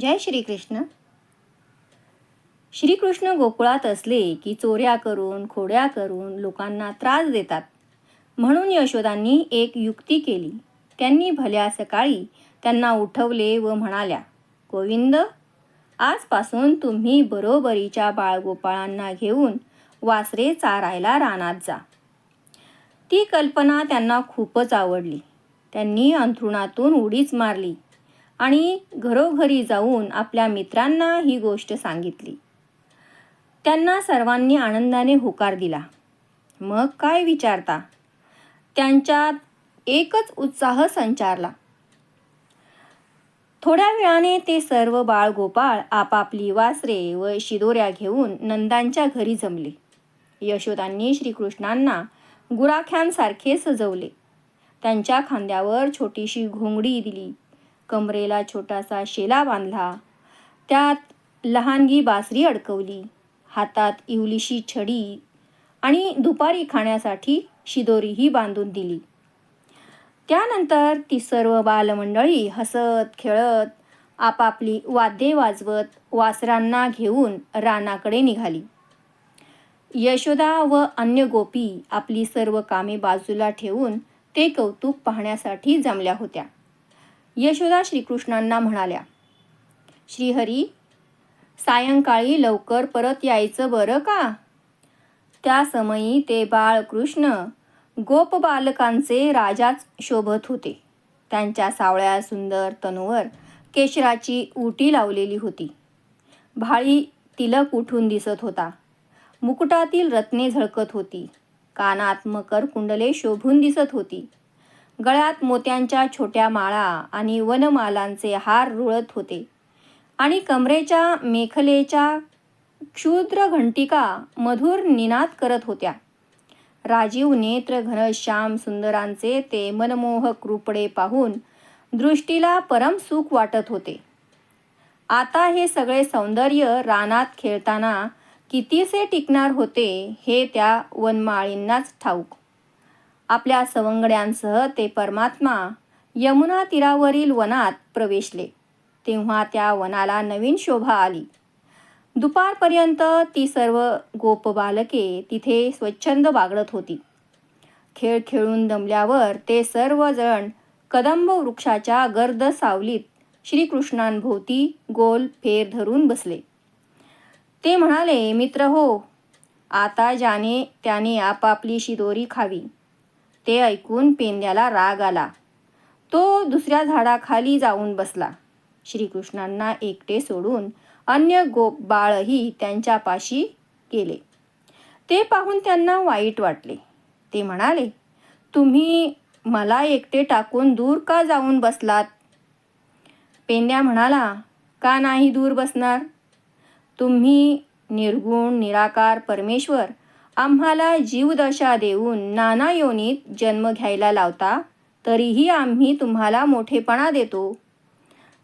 जय श्रीकृष्ण. श्रीकृष्ण गोकुळात असले की चोऱ्या करून खोड्या करून लोकांना त्रास देतात. म्हणून यशोदांनी एक युक्ती केली. त्यांनी भल्या सकाळी त्यांना उठवले व म्हणाल्या गोविंद आजपासून तुम्ही बरोबरीच्या बाळगोपाळांना घेऊन वासरे चारायला रानात जा. ती कल्पना त्यांना खूपच आवडली. त्यांनी अंथरुणातून उडीच मारली. आणि घरोघरी जाऊन आपल्या मित्रांना ही गोष्ट सांगितली. त्यांना सर्वांनी आनंदाने होकार दिला. मग काय विचारता? त्यांच्यात एकच उत्साह संचारला. थोड्या वेळाने ते सर्व बाळगोपाळ आपापली वासरे व शिदोऱ्या घेऊन नंदांच्या घरी जमले. यशोदांनी श्रीकृष्णांना गुराख्यांसारखे सजवले. त्यांच्या खांद्यावर छोटीशी घोंगडी दिली. कमरेला छोटासा शेला बांधला. त्यात लहानगी बासरी अडकवली. हातात इवलीशी छडी आणि दुपारी खाण्यासाठी शिदोरीही बांधून दिली. त्यानंतर ती सर्व बालमंडळी हसत खेळत आपापली वाद्ये वाजवत वासरांना घेऊन रानाकडे निघाली. यशोदा व अन्य गोपी आपली सर्व कामे बाजूला ठेवून ते कौतुक पाहण्यासाठी जमल्या होत्या. यशोदा श्रीकृष्णांना म्हणाल्या श्रीहरी सायंकाळी लवकर परत यायचं बरं का? त्या समयी ते बाळकृष्ण गोप बालकांचे राजाच शोभत होते. त्यांच्या सावळ्या सुंदर तनुवर केशराची उटी लावलेली होती. भाळी तिलक उठून दिसत होता. मुकुटातील रत्ने झळकत होती. कानात मकर कुंडले शोभून दिसत होती. गळ्यात मोत्यांच्या छोट्या माळा आणि वनमालांचे हार रुळत होते. आणि कमरेच्या मेखलेच्या क्षुद्र घंटिका मधुर निनाद करत होत्या. राजीव नेत्र घनश्याम सुंदरांचे ते मनमोहक रूपडे पाहून दृष्टीला परम सुख वाटत होते. आता हे सगळे सौंदर्य रानात खेळताना कितीसे टिकणार होते हे त्या वनमाळींनाच ठाऊक. आपल्या सवंगड्यांसह ते परमात्मा यमुना तीरावरील वनात प्रवेशले. तेव्हा त्या वनाला नवीन शोभा आली. दुपारपर्यंत ती सर्व गोप बालके तिथे स्वच्छंद बागडत होती. खेळ खेळून दमल्यावर ते सर्वजण कदंब वृक्षाच्या गर्द सावलीत श्रीकृष्णांभोवती गोल फेर धरून बसले. ते म्हणाले मित्र हो आता ज्याने त्याने आपापली शिदोरी खावी. ते ऐकून पेंद्याला राग आला. तो दुसऱ्या झाडाखाली जाऊन बसला. श्रीकृष्णांना एकटे सोडून अन्य गोप बाळही त्यांच्यापाशी गेले. ते पाहून त्यांना वाईट वाटले. ते म्हणाले तुम्ही मला एकटे टाकून दूर का जाऊन बसलात? पेंड्या म्हणाला का नाही दूर बसणार? तुम्ही निर्गुण निराकार परमेश्वर आम्हाला जीवदशा देऊन नाना योनीत जन्म घ्यायला लावता तरीही आम्ही तुम्हाला मोठेपणा देतो.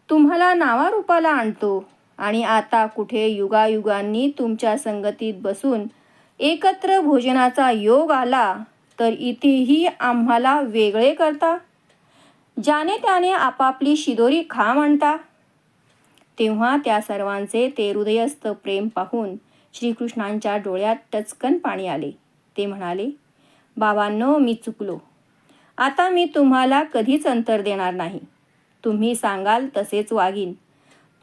तुम्हाला नावारूपाला आणतो आणि आता कुठे युगायुगांनी तुमच्या संगतीत बसून एकत्र भोजनाचा योग आला तर इथेही आम्हाला वेगळे करता. ज्याने त्याने आपापली शिदोरी खा म्हणता. तेव्हा त्या सर्वांचे ते हृदयस्थ प्रेम पाहून श्रीकृष्णांच्या डोळ्यात टचकन पाणी आले. ते म्हणाले बाबांनो मी चुकलो. आता मी तुम्हाला कधीच अंतर देणार नाही. तुम्ही सांगाल तसेच वागीन.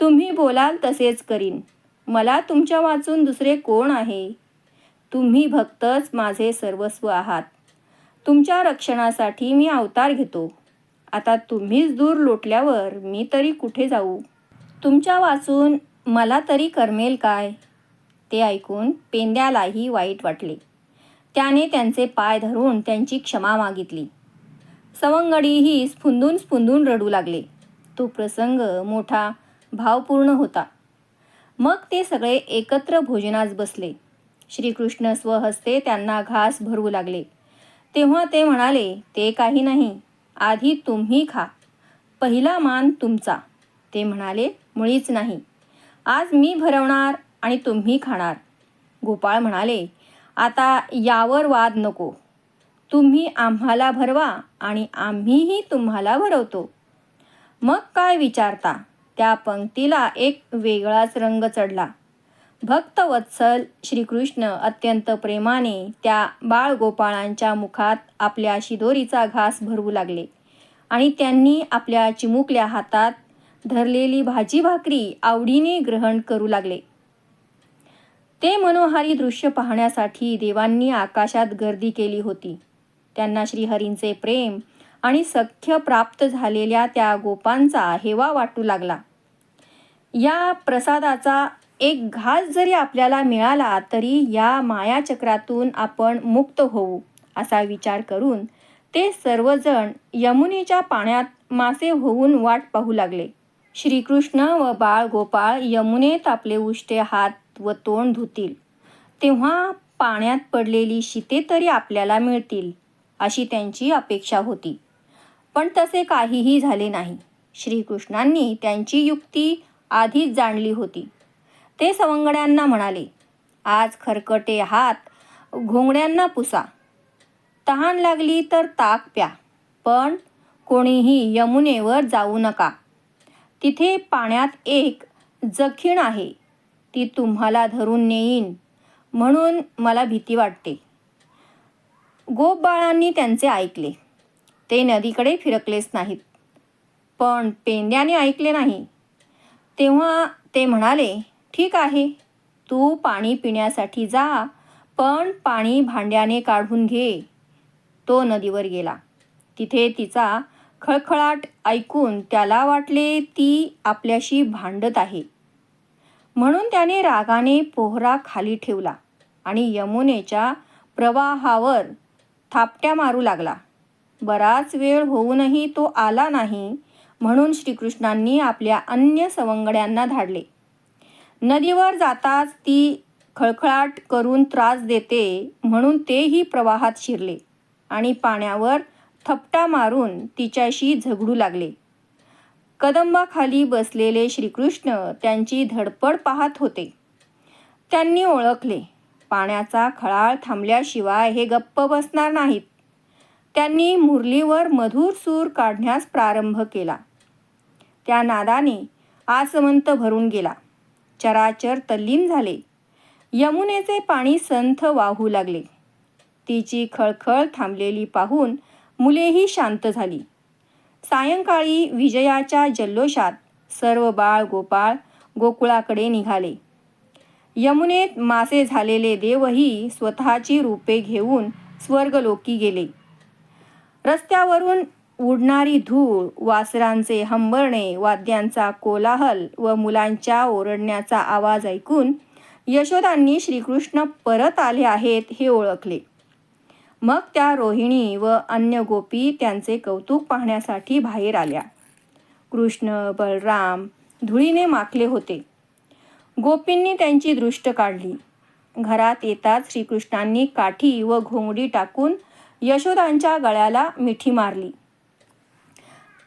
तुम्ही बोलाल तसेच करीन. मला तुमच्या वाचून दुसरे कोण आहे? तुम्ही भक्तच माझे सर्वस्व आहात. तुमच्या रक्षणासाठी मी अवतार घेतो. आता तुम्हीच दूर लोटल्यावर मी तरी कुठे जाऊ? तुमच्या वाचून मला तरी करमेल काय? ते ऐकून पेंद्यालाही वाईट वाटले. त्याने त्यांचे पाय धरून त्यांची क्षमा मागितली. सवंगडीही स्फुंदून स्फुंदून रडू लागले. तो प्रसंग मोठा भावपूर्ण होता. मग ते सगळे एकत्र भोजनास बसले. श्रीकृष्ण स्वहस्ते त्यांना घास भरवू लागले. तेव्हा ते म्हणाले ते काही नाही आधी तुम्ही खा. पहिला मान तुमचा. ते म्हणाले मुळीच नाही. आज मी भरवणार आणि तुम्ही खाणार. गोपाळ म्हणाले आता यावर वाद नको. तुम्ही आम्हाला भरवा आणि आम्हीही तुम्हाला भरवतो. मग काय विचारता? त्या पंक्तीला एक वेगळाच रंग चढला. भक्तवत्सल श्रीकृष्ण अत्यंत प्रेमाने त्या बाळगोपाळांच्या मुखात आपल्या शिदोरीचा घास भरवू लागले आणि त्यांनी आपल्या चिमुकल्या हातात धरलेली भाजी भाकरी आवडीने ग्रहण करू लागले. ते मनोहारी दृश्य पाहण्यासाठी देवांनी आकाशात गर्दी केली होती. त्यांना श्रीहरींचे प्रेम आणि सख्य प्राप्त झालेल्या त्या गोपांचा हेवा वाटू लागला. या प्रसादाचा एक घास जरी आपल्याला मिळाला तरी या मायाचक्रातून आपण मुक्त होऊ असा विचार करून ते सर्वजण यमुनेच्या पाण्यात मासे होऊन वाट पाहू लागले. श्रीकृष्ण व बाळ गोपाळ यमुनेत आपले उष्टे हात व तोंड धुतील. तेव्हा पाण्यात पडलेली शिते तरी आपल्याला मिळतील अशी त्यांची अपेक्षा होती. पण तसे काहीही झाले नाही. श्रीकृष्णांनी त्यांची युक्ती आधीच जाणली होती. ते सवंगड्यांना म्हणाले आज खरकटे हात घोंगड्यांना पुसा. तहान लागली तर ताक प्या पण कोणीही यमुनेवर जाऊ नका. तिथे पाण्यात एक जखीण आहे. ती तुम्हाला धरून नेईन म्हणून मला भीती वाटते. गोप बाळांनी त्यांचे ऐकले. ते नदीकडे फिरकलेच नाहीत. पण पेंद्याने ऐकले नाही. तेव्हा ते म्हणाले ठीक आहे तू पाणी पिण्यासाठी जा पण पाणी भांड्याने काढून घे. तो नदीवर गेला. तिथे तिचा खळखळाट ऐकून त्याला वाटले ती आपल्याशी भांडत आहे. म्हणून त्याने रागाने पोहरा खाली ठेवला आणि यमुनेच्या प्रवाहावर थापट्या मारू लागला. बराच वेळ होऊनही तो आला नाही म्हणून श्रीकृष्णांनी आपल्या अन्य सवंगड्यांना धाडले. नदीवर जाताच ती खळखळाट करून त्रास देते म्हणून तेही प्रवाहात शिरले आणि पाण्यावर थपटा मारून तिच्याशी झगडू लागले. कदंबाखाली बसलेले श्रीकृष्ण त्यांची धडपड पाहत होते. त्यांनी ओळखले पाण्याचा खळाळ थांबल्याशिवाय हे गप्प बसणार नाहीत. त्यांनी मुरलीवर मधुर सूर काढण्यास प्रारंभ केला. त्या नादाने आसमंत भरून गेला. चराचर तल्लीन झाले. यमुनेचे पाणी संथ वाहू लागले. तिची खळखळ थांबलेली पाहून मुलेही शांत झाली. सायंकाळी विजयाच्या जल्लोषात सर्व बाळ गोपाळ गोकुळाकडे निघाले. यमुनेत मासे झालेले देवही स्वतःची रूपे घेऊन स्वर्गलोकी गेले. रस्त्यावरून उडणारी धूळ वासरांचे हंबरणे वाद्यांचा कोलाहल व मुलांच्या ओरडण्याचा आवाज ऐकून यशोदांनी श्रीकृष्ण परत आले आहेत हे ओळखले. मग त्या रोहिणी व अन्य गोपी त्यांचे कौतुक पाहण्यासाठी बाहेर आल्या. कृष्ण बलराम धुळीने माखले होते. गोपींनी त्यांची दृष्ट काढली. घरात येताच श्रीकृष्णांनी काठी व घोंगडी टाकून यशोदांच्या गळ्याला मिठी मारली.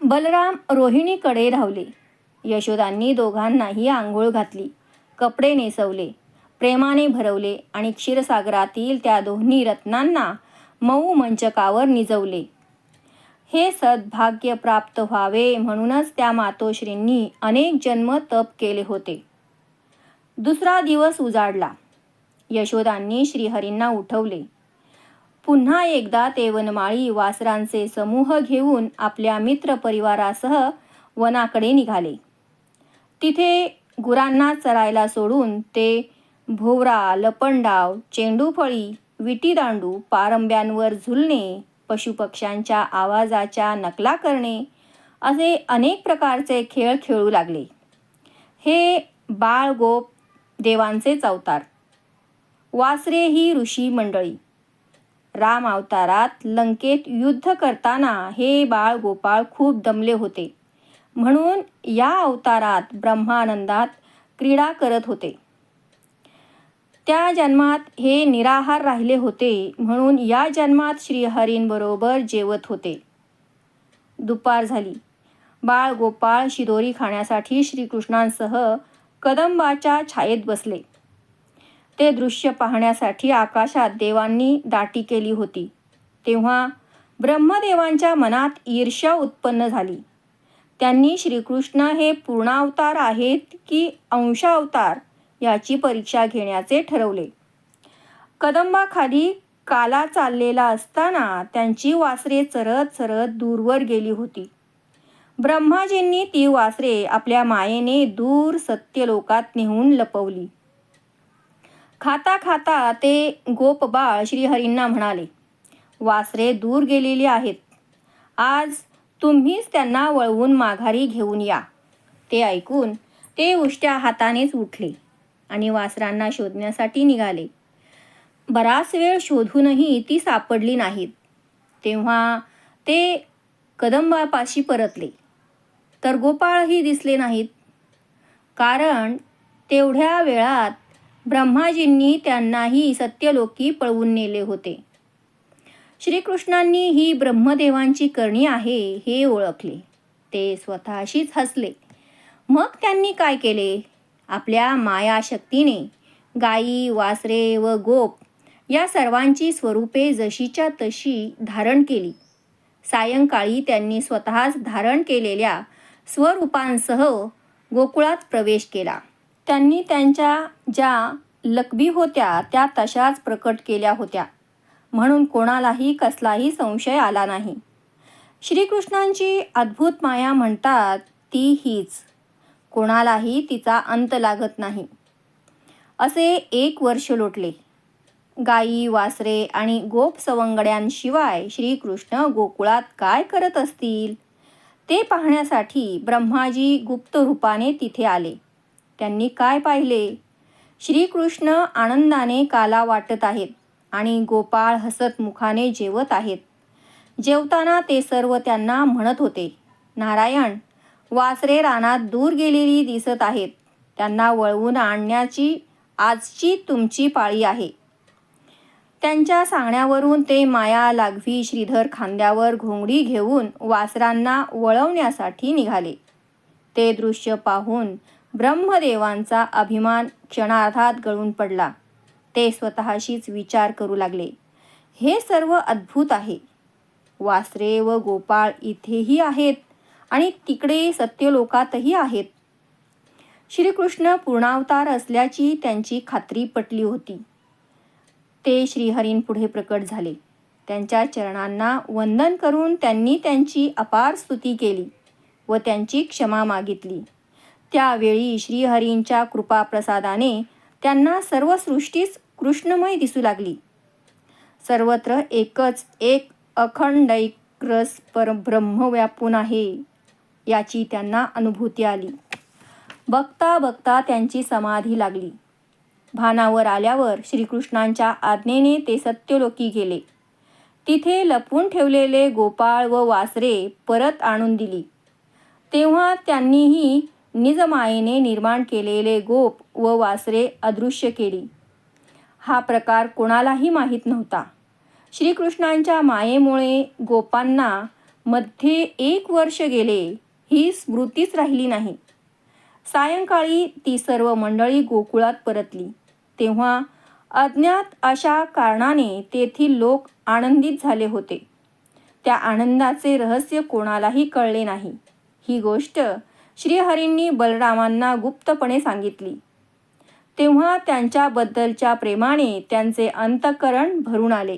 बलराम रोहिणीकडे धावले. यशोदांनी दोघांनाही आंघोळ घातली. कपडे नेसवले. प्रेमाने भरवले आणि क्षीरसागरातील त्या दोन्ही रत्नांना मऊ मंचकावर निजवले. हे सद्भाग्य प्राप्त व्हावे म्हणूनच त्या मातोश्रींनी अनेक जन्म तप केले होते. दुसरा दिवस उजाडला. यशोदांनी श्रीहरींना उठवले. पुन्हा एकदा ते वनमाळी वासरांचे समूह घेऊन आपल्या मित्र परिवारासह वनाकडे निघाले. तिथे गुरांना चरायला सोडून ते भोवरा लपंडाव चेंडूफळी विटीदांडू पारंब्यांवर झुलणे पशुपक्ष्यांच्या आवाजाच्या नकला करणे असे अनेक प्रकारचे खेळ खेळू लागले. हे बाळ गोप देवांचेच अवतार. वासरे ही ऋषी मंडळी. राम अवतारात लंकेत युद्ध करताना हे बाळ गोपाळ खूप दमले होते. म्हणून या अवतारात ब्रह्मानंदात क्रीडा करत होते. त्या जन्मात हे निराहार राहिले होते. म्हणून या जन्मात श्रीहरींबरोबर जेवत होते. दुपार झाली. बाळ गोपाळ शिदोरी खाण्यासाठी श्रीकृष्णांसह कदंबाच्या छायेत बसले. ते दृश्य पाहण्यासाठी आकाशात देवांनी दाटी केली होती. तेव्हा ब्रह्मदेवांच्या मनात ईर्ष्या उत्पन्न झाली. त्यांनी श्रीकृष्ण हे पूर्णावतार आहेत की अंशावतार? याची परीक्षा घेण्याचे ठरवले. कदंबाखाली काला चाललेला असताना त्यांची वासरे चरत चरत दूरवर गेली होती. ब्रह्माजींनी ती वासरे आपल्या मायेने दूर सत्यलोकात नेऊन लपवली. खाता खाता ते गोपबाळ श्रीहरींना म्हणाले वासरे दूर गेलेली आहेत. आज तुम्हीच त्यांना वळवून माघारी घेऊन या. ते ऐकून ते उष्ट्या हातानेच उठले. आणि वासरांना शोधण्यासाठी निघाले. बराच वेळ शोधूनही ती सापडली नाहीत. तेव्हा ते कदंबापाशी परतले. तर गोपाळही दिसले नाहीत. कारण तेवढ्या वेळात ब्रह्माजींनी त्यांनाही सत्यलोकी पळवून नेले होते. श्रीकृष्णांनी ही ब्रह्मदेवांची करणी आहे हे ओळखले. ते स्वतःशीच हसले. मग त्यांनी काय केले? आपल्या मायाशक्तीने. गायी वासरे व गोप या सर्वांची स्वरूपे जशीच्या तशी धारण केली. सायंकाळी त्यांनी स्वतःच धारण केलेल्या स्वरूपांसह गोकुळात प्रवेश केला. त्यांनी त्यांच्या ज्या लकबी होत्या त्या तशाच प्रकट केल्या होत्या. म्हणून कोणालाही कसलाही संशय आला नाही. श्रीकृष्णांची अद्भुत माया म्हणतात ती हीच. कोणालाही तिचा अंत लागत नाही. असे एक वर्ष लोटले. गाई वासरे आणि गोप सवंगड्यांशिवाय श्रीकृष्ण गोकुळात काय करत असतील? ते पाहण्यासाठी ब्रह्माजी गुप्त रूपाने तिथे आले. त्यांनी काय पाहिले? श्रीकृष्ण आनंदाने काला वाटत आहेत आणि गोपाळ हसत मुखाने जेवत आहेत. जेवताना ते सर्व त्यांना म्हणत होते नारायण वासरे रानात दूर गेलेली दिसत आहेत. त्यांना वळवून आणण्याची आजची तुमची पाळी आहे. त्यांच्या सांगण्यावरून ते माया लागवी श्रीधर खांद्यावर घोंगडी घेऊन वासरांना वळवण्यासाठी निघाले. ते दृश्य पाहून ब्रह्मदेवांचा अभिमान क्षणार्धात गळून पडला. ते स्वतःशीच विचार करू लागले. हे सर्व अद्भुत आहे. वासरे व गोपाळ इथेही आहेत. आणि तिकडे सत्यलोकातही आहेत. श्रीकृष्ण पूर्णावतार असल्याची त्यांची खात्री पटली होती. ते श्रीहरींपुढे प्रकट झाले. त्यांच्या चरणांना वंदन करून त्यांनी त्यांची अपार स्तुती केली व त्यांची क्षमा मागितली. त्यावेळी श्रीहरींच्या कृपाप्रसादाने त्यांना सर्व सृष्टीच कृष्णमय दिसू लागली. सर्वत्र एकच एक अखंड रस परब्रह्म व्यापून आहे. याची त्यांना अनुभूती आली. बघता बघता त्यांची समाधी लागली. भानावर आल्यावर श्रीकृष्णांच्या आज्ञेने ते सत्यलोकी गेले. तिथे लपून ठेवलेले गोपाळ व वासरे परत आणून दिली. तेव्हा त्यांनीही निजमायेने निर्माण केलेले गोप व वासरे अदृश्य केली. हा प्रकार कोणालाही माहीत नव्हता. श्रीकृष्णांच्या मायेमुळे गोपांना मध्ये एक वर्ष गेले ही स्मृतीच राहिली नाही. सायंकाळी ती सर्व मंडळी गोकुळात परतली. तेव्हा अज्ञात अशा कारणाने तेथील लोक आनंदित झाले होते. त्या आनंदाचे रहस्य कोणालाही कळले नाही. ही गोष्ट श्रीहरींनी बलरामांना गुप्तपणे सांगितली. तेव्हा त्यांच्याबद्दलच्या प्रेमाने त्यांचे अंतकरण भरून आले.